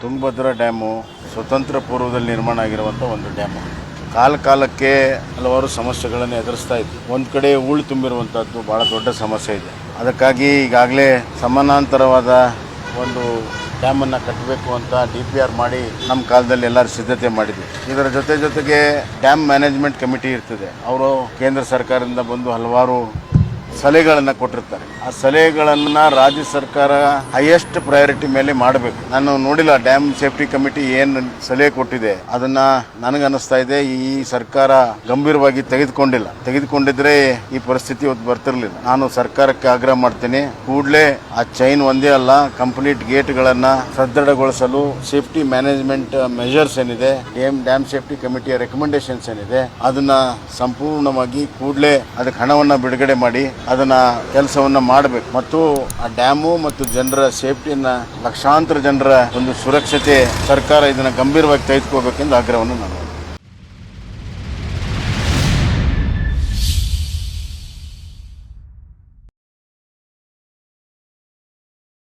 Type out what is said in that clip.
Tungabhadra dam ಸ್ವತಂತ್ರ ಪೂರ್ವದಲ್ಲಿ ನಿರ್ಮಾಣ ಆಗಿರುವಂಥ ಒಂದು ಡ್ಯಾಮು. ಕಾಲ ಕಾಲಕ್ಕೆ ಹಲವಾರು ಸಮಸ್ಯೆಗಳನ್ನು ಎದುರಿಸ್ತಾ ಇದ್ವಿ. ಒಂದು ಕಡೆ ಹೂಳು ತುಂಬಿರುವಂಥದ್ದು ಭಾಳ ದೊಡ್ಡ ಸಮಸ್ಯೆ ಇದೆ. ಅದಕ್ಕಾಗಿ ಈಗಾಗಲೇ ಸಮಾನಾಂತರವಾದ ಒಂದು ಡ್ಯಾಮನ್ನು ಕಟ್ಟಬೇಕು ಅಂತ ಡಿ ಪಿ ಆರ್ ಮಾಡಿ ನಮ್ಮ ಕಾಲದಲ್ಲಿ ಎಲ್ಲರೂ ಸಿದ್ಧತೆ ಮಾಡಿದ್ವಿ. ಇದರ ಜೊತೆ ಜೊತೆಗೆ ಡ್ಯಾಮ್ ಮ್ಯಾನೇಜ್ಮೆಂಟ್ ಕಮಿಟಿ ಇರ್ತದೆ. ಅವರು ಕೇಂದ್ರ ಸರ್ಕಾರದಿಂದ ಬಂದು ಹಲವಾರು ಸಲಹೆಗಳನ್ನು ಕೊಟ್ಟಿರ್ತಾರೆ. ಆ ಸಲಹೆಗಳನ್ನು ರಾಜ್ಯ ಸರ್ಕಾರ ಹೈಯೆಸ್ಟ್ ಪ್ರಯಾರಿಟಿ ಮೇಲೆ ಮಾಡಬೇಕು. ನಾನು ನೋಡಿಲ್ಲ ಡ್ಯಾಮ್ ಸೇಫ್ಟಿ ಕಮಿಟಿ ಏನು ಸಲಹೆ ಕೊಟ್ಟಿದೆ. ಅದನ್ನ ನನಗನ್ನಿಸ್ತಾ ಇದೆ. ಈ ಸರ್ಕಾರ ಗಂಭೀರವಾಗಿ ತೆಗೆದುಕೊಂಡಿಲ್ಲ. ತೆಗೆದುಕೊಂಡಿದ್ರೆ ಈ ಪರಿಸ್ಥಿತಿ ಇವತ್ತು ಬರ್ತಿರ್ಲಿಲ್ಲ. ನಾನು ಸರ್ಕಾರಕ್ಕೆ ಆಗ್ರಹ ಮಾಡ್ತೀನಿ. ಕೂಡಲೇ ಆ ಚೈನ್ ಒಂದೇ ಅಲ್ಲ ಕಂಪ್ಲೀಟ್ ಗೇಟ್ಗಳನ್ನು ಸದೃಢಗೊಳಿಸಲು ಸೇಫ್ಟಿ ಮ್ಯಾನೇಜ್ಮೆಂಟ್ ಮೆಷರ್ಸ್ ಏನಿದೆ ಡ್ಯಾಮ್ ಡ್ಯಾಮ್ ಸೇಫ್ಟಿ ಕಮಿಟಿಯ ರೆಕಮೆಂಡೇಶನ್ಸ್ ಏನಿದೆ, ಅದನ್ನ ಸಂಪೂರ್ಣವಾಗಿ ಕೂಡಲೇ ಅದಕ್ಕೆ ಹಣವನ್ನು ಬಿಡುಗಡೆ ಮಾಡಿ ಅದನ್ನ ಕೆಲಸವನ್ನ ಮಾಡಬೇಕು. ಮತ್ತು ಆ ಡ್ಯಾಮು ಮತ್ತು ಜನರ ಸೇಫ್ಟಿಯನ್ನು, ಲಕ್ಷಾಂತರ ಜನರ ಒಂದು ಸುರಕ್ಷತೆ ಸರ್ಕಾರ ಇದನ್ನ ಗಂಭೀರವಾಗಿ ತೆಗೆದುಕೋಬೇಕೆಂದು ಆಗ್ರಹವನ್ನು ನಾನು